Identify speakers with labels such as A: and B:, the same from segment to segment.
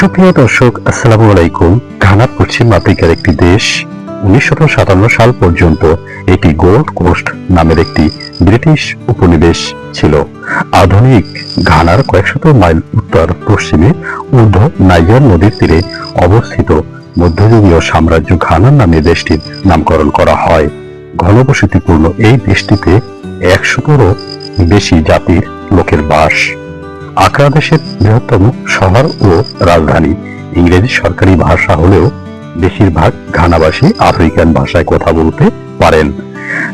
A: সুপ্রিয় দর্শক, আসসালামু আলাইকুম। ঘানা পশ্চিম আফ্রিকার একটি দেশ, উনিশশো সাতান্ন সাল পর্যন্ত এটি গোল্ড কোস্ট নামের একটি ব্রিটিশ উপনিবেশ ছিল। আধুনিক ঘানার কয়েকশত মাইল উত্তর পশ্চিমে ঊর্ধ্ব নাইজার নদীর তীরে অবস্থিত মধ্যযুগীয় সাম্রাজ্য ঘানার নামে দেশটির নামকরণ করা হয়। ঘনবসতিপূর্ণ এই দেশটিতে একশোরও বেশি জাতির লোকের বাস। আকরা দেশের বৃহত্তম শহর ও রাজধানী। ইংরেজি সরকারি ভাষা হলেও বেশিরভাগ ঘানাবাসী আফ্রিকান ভাষায় কথা বলতে পারেন।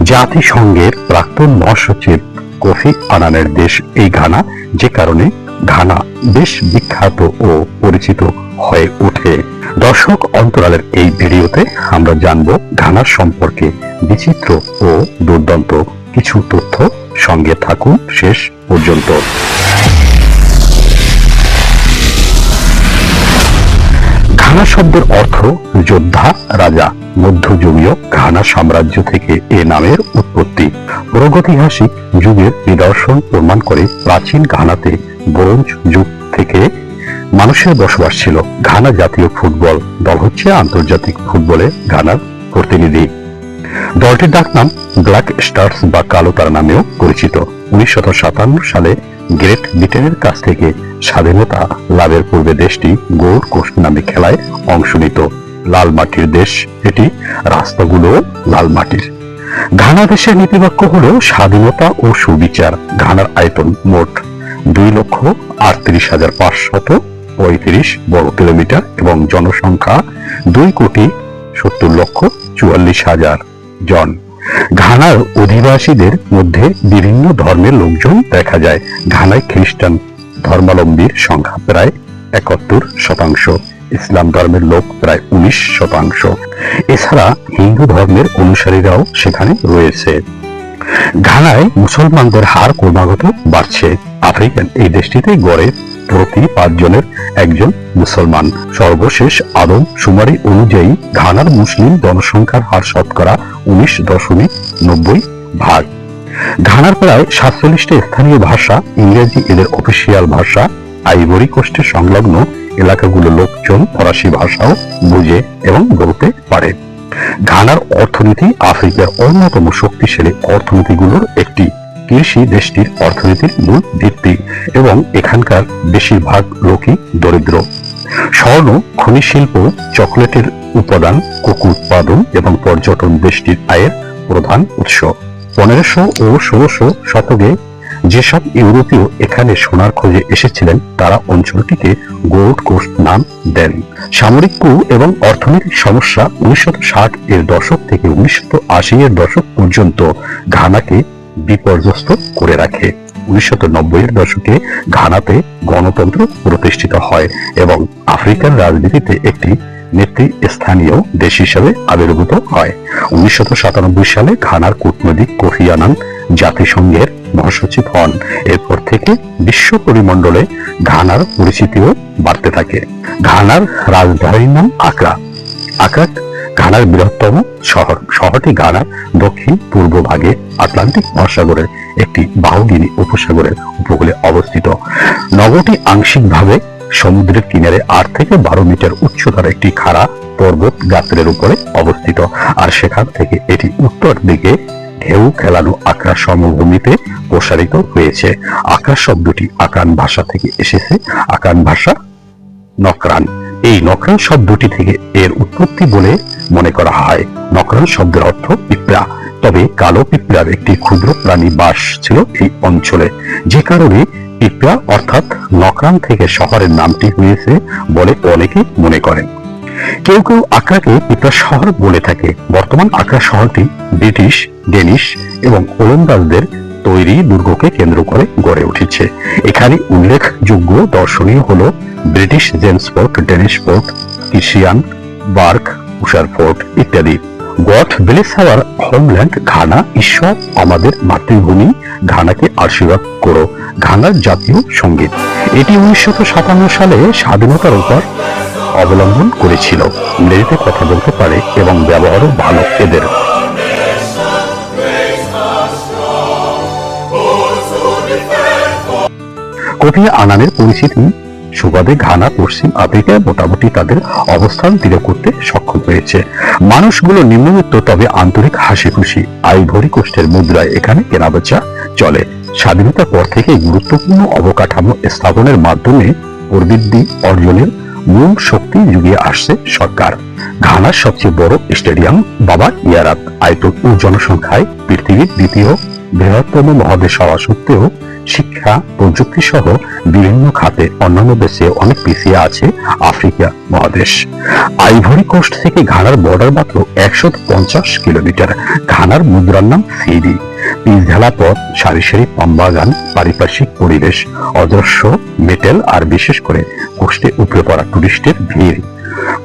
A: জাতিসংঘের প্রাক্তন মহাসচিব কফি আনানের দেশ এই ঘানা, যে কারণে ঘানা বেশ বিখ্যাত ও পরিচিত হয়ে ওঠে। দর্শক অন্তরালের এই ভিডিওতে আমরা জানব ঘানার সম্পর্কে বিচিত্র ও দুর্দান্ত কিছু তথ্য। সঙ্গে থাকুন শেষ পর্যন্ত। ঘানা শব্দের অর্থ যোদ্ধা, রাজা, মধ্যযুগীয় ঘানা সাম্রাজ্য থেকে এ নামের উৎপত্তি। প্রগতিহাসিক যুগের নিদর্শন প্রমাণ করে প্রাচীন ঘানাতে ব্রোঞ্জ যুগ থেকে মানুষের বসবাস ছিল। ঘানা জাতীয় ফুটবল দল হচ্ছে আন্তর্জাতিক ফুটবলে ঘানার প্রতিনিধি। দলটির ডাকনাম ব্ল্যাক স্টার্স বা কালো তারা নামেও পরিচিত। উনিশশো সাতান্ন সালে গ্রেট ব্রিটেনের কাছ থেকে স্বাধীনতা লাভের পূর্বে দেশটি গোল্ড কোস্ট নামে খেলায় অংশ নিত। লাল মাটির দেশ এটি রাস্তাগুলো লাল মাটির। ঘানা দেশের নীতিবাক্য হলো স্বাধীনতা ও সুবিচার। ঘানার আয়তন মোট দুই লক্ষ আটত্রিশ হাজার পাঁচশত পঁয়ত্রিশ বর্গ কিলোমিটার এবং জনসংখ্যা দুই কোটি সত্তর লক্ষ চুয়াল্লিশ হাজার জন। ঘানার অধিবাসীদের মধ্যে বিভিন্ন ধর্মের লোকজন দেখা যায়। ঘানায় খ্রিস্টান ধর্মাবলম্বীর সংখ্যা প্রায় একাত্তর শতাংশ, ইসলাম ধর্মের লোক প্রায় উনিশ শতাংশ। এছাড়া হিন্দু ধর্মের অনুসারীরাও সেখানে রয়েছে। ঘানায় মুসলমানদের হার ক্রমাগত বাড়ছে। আফ্রিকান এই দেশটিতে গড়ে প্রতি পাঁচজনের একজন মুসলমান। সর্বশেষ আদম সুমারি অনুযায়ী ঘানার মুসলিম জনসংখ্যার হার শতকরা উনিশ দশমিক নব্বই ভাগ। ঘানার প্রায় সাতচল্লিশটা স্থানীয় ভাষা, ইংরেজি এদের অফিসিয়াল ভাষা আইভরি কোস্টের সংলগ্ন এলাকাগুলো লোকজন ফরাসি ভাষাও বুঝে এবং বলতে পারে। ঘানার অর্থনীতি আফ্রিকার অন্যতম শক্তিশালী অর্থনীতিগুলোর একটি। কৃষি দেশটির অর্থনীতির মূল ভিত্তি এবং এখানকার বেশিরভাগ লোকই দরিদ্র। স্বর্ণ খনিজ শিল্প, চকলেটের উপাদান, কোকো উৎপাদন এবং পর্যটন দেশটির আয়ের প্রধান উৎস। পনেরোশো ও ষোলোশো শতকে যেসব ইউরোপীয় এখানে সোনার খোঁজে এসেছিলেন, তারা অঞ্চলটিকে গোল্ড কোস্ট নাম দেন। সামরিক কু এবং অর্থনৈতিক সমস্যা উনিশশো ষাট এর দশক থেকে উনিশশো আশি এর দশক পর্যন্ত ঘানাকে বিপর্যস্ত করে রাখে। উনিশশো নব্বই এর দশকে ঘানাতে গণতন্ত্র প্রতিষ্ঠিত হয় এবং আফ্রিকার রাজনীতিতে একটি নেতৃস্থানীয় দেশ হিসেবে আবির্ভূত হয়। উনিশশো সাতানব্বই সালে ঘানার কূটনৈতিক কোফি আনান জাতিসংঘের মহাসচিব হন। এরপর থেকে বিশ্ব পরিমণ্ডলে ঘানার পরিচিতিও বাড়তে থাকে। ঘানার রাজধানীর নাম আকরা। আকরা ঘানার বৃহত্তম শহর। শহরটি ঘানার দক্ষিণ পূর্ব ভাগে আটলান্টিক মহাসাগরের একটি বাহুগিরি উপসাগরের উপকূলে অবস্থিত। নগরটি আংশিকভাবে সমুদ্রের কিনারে আট থেকে বারো মিটার উচ্চতার একটি খাড়া পর্বত গাত্রের উপরে অবস্থিত। আর সেখান থেকে এটি উত্তর দিকে ঢেউ খেলানো আকরা সমভূমিতে প্রসারিত হয়েছে। আকাশ শব্দটি আকান ভাষা থেকে এসেছে। আকান ভাষা নকরান। এই নকরান শব্দটি থেকে এর উৎপত্তি বলে মনে করা হয়। নকরান শব্দের অর্থ পিঁপড়া। তবে কালো পিঁপড়ার একটি ক্ষুদ্র প্রাণী বাস ছিল এই অঞ্চলে। যে কারণে পিঁপড়া অর্থাৎ নকরান থেকে শহরের নামটি হয়েছে বলে অনেকে মনে করেন। কেউ কেউ আক্রাকে পিঁপড়া শহর বলে থাকে। বর্তমান আক্রা শহরটি ব্রিটিশ, ডেনিশ এবং ওলন্দাজদের তৈরি দুর্গকে কেন্দ্র করে গড়ে উঠেছে। এখানে উল্লেখযোগ্য দর্শনীয় হল British James Fort, Danish Fort, কিশিয়ান, বার্ক, উষার ফোর্ট ইত্যাদি। God bless our homeland Ghana ঈশ্বর আমাদের মাতৃভূমি, ঘানাকে আশীর্বাদ করো, ঘানার জাতীয় সংগীত। এটি উনিশশো সাতান্ন সালে স্বাধীনতার উপর অবলম্বন করেছিল। ইংরেজিতে কথা বলতে পারে এবং ব্যবহারও ভালো এদের। কফি আনানের পরিচিতি সুবাদে ঘানা পশ্চিম আফ্রিকায় মোটামুটি তাদের অবস্থান দৃঢ় করতে সক্ষম হয়েছে। মানুষগুলো নিম্নবিত্ত, তবে আন্তরিক হাসি খুশি আইভরি কোস্টের মুদ্রায় এখানে কেনাবেচা চলে। স্বাধীনতার পর থেকে গুরুত্বপূর্ণ অবকাঠামো স্থাপনের মাধ্যমে প্রবৃদ্ধি অর্জনের মূল শক্তি যুগিয়ে আসছে সরকার। ঘানার সবচেয়ে বড় স্টেডিয়াম বাবা ইয়ারাত। আয়তন ও জনসংখ্যায় পৃথিবীর দ্বিতীয় বৃহত্তম মহাদেশ হওয়া সত্ত্বেও শিক্ষা, প্রযুক্তি সহ বিভিন্ন খাতে অন্যান্য দেশে অনেক পিছিয়ে আছে আফ্রিকা মহাদেশ। আইভরি কোস্ট থেকে ঘানার বর্ডার মাত্র একশো পঞ্চাশ কিলোমিটার। ঘানার মুদ্রার নাম সিডি পিচঢালা পথ সারি সারি পাম্বাগান পারিপার্শ্বিক পরিবেশ, অদৃশ্য মেটেল আর বিশেষ করে কোস্টে উপরে পড়া টুরিস্টের ভিড়।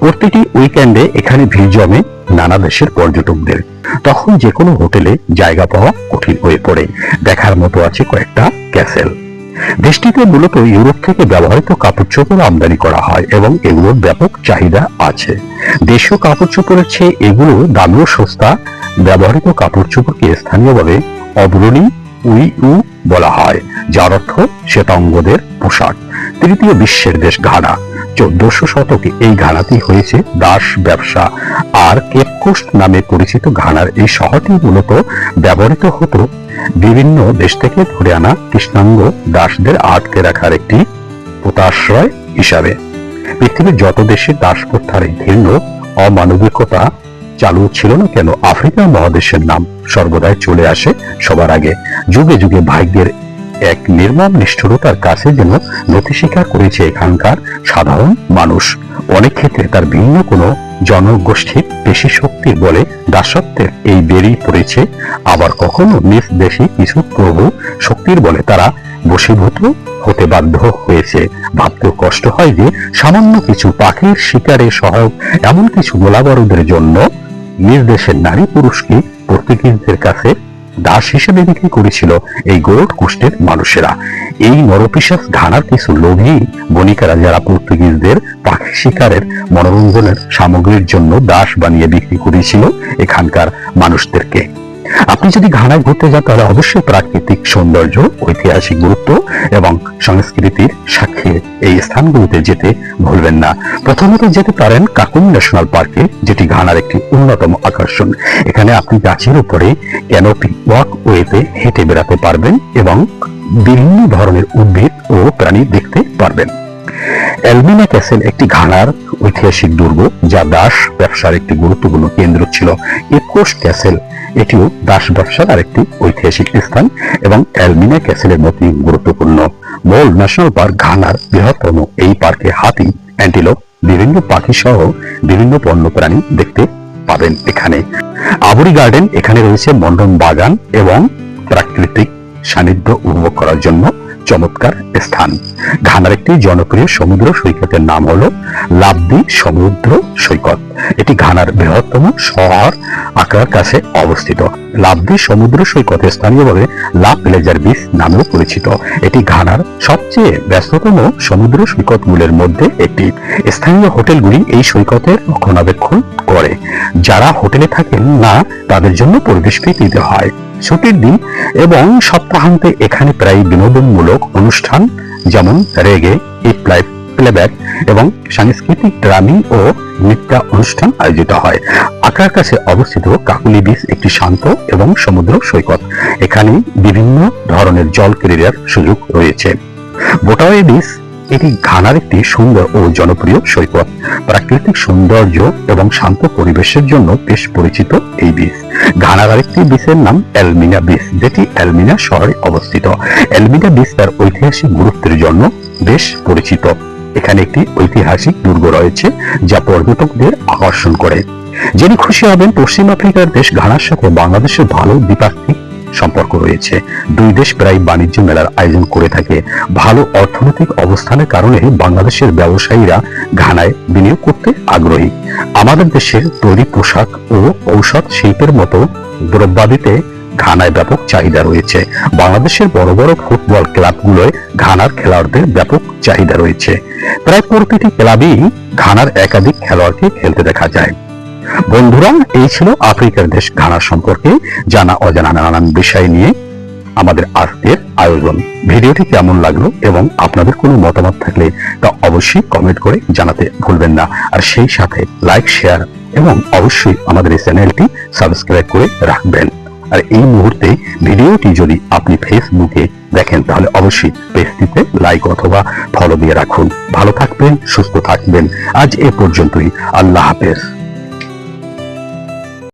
A: প্রতিটি উইকেন্ডে এখানে ভিড় জমে নানা দেশের পর্যটকদের। তখন যে কোনো হোটেলে জায়গা পাওয়া কঠিন হয়ে পড়ে। দেখার মতো আছে কয়েকটা ক্যাসেল দেশটিতে মূলত ইউরোপ থেকে ব্যবহৃত কাপড় চোপড় আমদানি করা হয় এবং এগুলোর ব্যাপক চাহিদা আছে। দেশীয় কাপড় চোপড়ের চেয়ে এগুলো দামিও সস্তা। ব্যবহৃত কাপড় চোপড়কে স্থানীয়ভাবে অবরণী উই উ বলা হয়, যার অর্থ শ্বেতাঙ্গদের পোশাক। তৃতীয় বিশ্বের দেশ ঘানা। চোদ্দশো শতকে এই ঘানাটি হয়েছে দাস ব্যবসা। আর কেপকোস্ট নামে পরিচিত ঘানার এই শহরটি মূলত ব্যবহৃত হতো বিভিন্ন দেশ থেকে ধরে আনা কৃষ্ণাঙ্গ দাসদের আটকে রাখার একটি পোতাশ্রয় হিসাবে। পৃথিবীর যত দেশে দাস প্রথার ঘৃণ্য, অমানবিকতা চালু ছিল না কেন আফ্রিকা মহাদেশের নাম সর্বদাই চলে আসে সবার আগে। যুগে যুগে ভাগ্যের এক নির্মম নিষ্ঠুরতার কাছে যেন নথি স্বীকার করেছে এখানকার সাধারণ মানুষ। অনেক ক্ষেত্রে তার ভিন্ন কোনো জনগোষ্ঠীর পেশি শক্তির বলে দাসত্বের এই বেরিয়ে পড়েছে। আবার কখনো নিজ দেশে কিছু প্রভু শক্তির বলে তারা বশীভূত হতে বাধ্য হয়েছে। ভাবতেও কষ্ট হয় যে সামান্য কিছু পাখির শিকারে সহায়ক এমন কিছু গোলাবারুদের জন্য নিজ দেশের নারী পুরুষকে পর্তুগিজদের কাছে দাস হিসেবে বিক্রি করেছিল এই গোরট কুষ্টের মানুষেরা। এই নরপিসাস ঘানার কিছু লোভী বণিকেরা যারা পর্তুগিজদের পাখি শিকারের মনোরঞ্জনের সামগ্রীর জন্য দাস বানিয়ে বিক্রি করেছিল এখানকার মানুষদেরকে। আপনি যদি ঘানায় ঘুরতে যান, তাহলে অবশ্যই প্রাকৃতিক সৌন্দর্য, ঐতিহাসিক গুরুত্ব এবং সংস্কৃতির সাক্ষী এই স্থানগুলোতে যেতে ভুলবেন না। প্রথমত যেতে পারেন কাকুম ন্যাশনাল পার্কে, যেটি ঘানার একটি অন্যতম আকর্ষণ। এখানে আপনি গাছের উপরে ক্যানোপি ওয়াক ওয়েতে হেঁটে বেড়াতে পারবেন এবং বিভিন্ন ধরনের উদ্ভিদ ও প্রাণী দেখতে পারবেন। এলমিনা ক্যাসেল একটি ঘানার ঐতিহাসিক দুর্গ, যা দাস ব্যবসার একটি গুরুত্বপূর্ণ কেন্দ্র ছিল। ইপকোস্ট ক্যাসেল, এটিও দাস ব্যবসার আরেকটি ঐতিহাসিক স্থান এবং এলমিনা ক্যাসেলের মতই গুরুত্বপূর্ণ। মোল ন্যাশনাল পার্ক ঘানার বৃহত্তম এই পার্কে হাতি, অ্যান্টিলোপ, বিভিন্ন পাখি সহ বিভিন্ন বন্যপ্রাণী দেখতে পাবেন এখানে। আবরি গার্ডেন এখানে রয়েছে মন্ডন বাগান এবং প্রাকৃতিক সান্নিধ্য উপভোগ করার জন্য চমৎকার স্থান। ঘানার একটি জনপ্রিয় সমুদ্র সৈকতের নাম হলো লাবদি সমুদ্র সৈকত। এটি ঘানার বৃহত্তম শহর আকার কাছে অবস্থিত। লাবদি সমুদ্র সৈকত স্থানীয়ভাবে লা প্লেজার বিচ নামেও পরিচিত। এটি ঘানার সবচেয়ে ব্যস্ততম সমুদ্র সৈকতগুলির মধ্যে একটি। স্থানীয় হোটেলগুলি এই সৈকতের রক্ষণাবেক্ষণ করে। যারা হোটেলে থাকেন না, তাদের জন্য পরিবেশ ফি দিতে হয়। ছুটির দিন এবং সপ্তাহান্তে এখানে প্রায় বিনোদনমূলক অনুষ্ঠান, যেমন রেগে ইপলাইফ প্লেব্যাক এবং সাংস্কৃতিক ড্রামি ও নৃত্য অনুষ্ঠান আয়োজিত হয়। আকার কাছে অবস্থিত কাকুলি বিচ একটি শান্ত এবং সমুদ্র সৈকত। এখানে বিভিন্ন ধরনের জল ক্রীড়ার সুযোগ রয়েছে। বোটাওয়ে বিচ এটি ঘানার একটি সুন্দর ও জনপ্রিয় সৈকত প্রাকৃতিক সৌন্দর্য এবং শান্ত পরিবেশের জন্য বেশ পরিচিত এই বিচ। ঘানার আরেকটি বিচের নাম এলমিনা বিচ, যেটি এলমিনা শহরে অবস্থিত। এলমিনা বিচ তার ঐতিহাসিক গুরুত্বের জন্য বেশ পরিচিত। এখানে একটি ঐতিহাসিক দুর্গ রয়েছে, যা পর্যটকদের আকর্ষণ করে। যিনি খুশি হবেন পশ্চিম আফ্রিকার দেশ ঘানার সাথে বাংলাদেশের ভালো দ্বিপাক্ষিক সম্পর্ক রয়েছে। দুই দেশ প্রায় বাণিজ্য মেলার আয়োজন করে থাকে। ভালো অর্থনৈতিক অবস্থানের কারণে বাংলাদেশের ব্যবসায়ীরা ঘানায় বিনিয়োগ করতে আগ্রহী। আমাদের দেশের তৈরি পোশাক ও ঔষধ শিল্পের মতো দ্রব্যাদিতে ঘানায় ব্যাপক চাহিদা রয়েছে। বাংলাদেশের বড় বড় ফুটবল ক্লাবগুলোয় ঘানার খেলোয়াড়দের ব্যাপক চাহিদা রয়েছে। প্রায় প্রতিটি ক্লাবেই ঘানার একাধিক খেলোয়াড়কে খেলতে দেখা যায়। বন্ধুরা, এই ছিল আফ্রিকার দেশ ঘানা সম্পর্কে জানা অজানা নানান বিষয় নিয়ে আমাদের আজকের আয়োজন। ভিডিওটি কেমন লাগল এবং আপনাদের কোনো মতামত থাকলে তা অবশ্যই কমেন্ট করে জানাতে ভুলবেন না। আর সেই সাথে লাইক শেয়ার এবং অবশ্যই আমাদের এই চ্যানেলটি সাবস্ক্রাইব করে রাখবেন। আর এই মুহূর্তে ভিডিওটি যদি আপনি ফেসবুকে দেখেন, তাহলে অবশ্যই পেজটিতে লাইক অথবা ফলো দিয়ে রাখুন। ভালো থাকবেন, সুস্থ থাকবেন। আজ এ পর্যন্তই। আল্লাহ হাফেজ।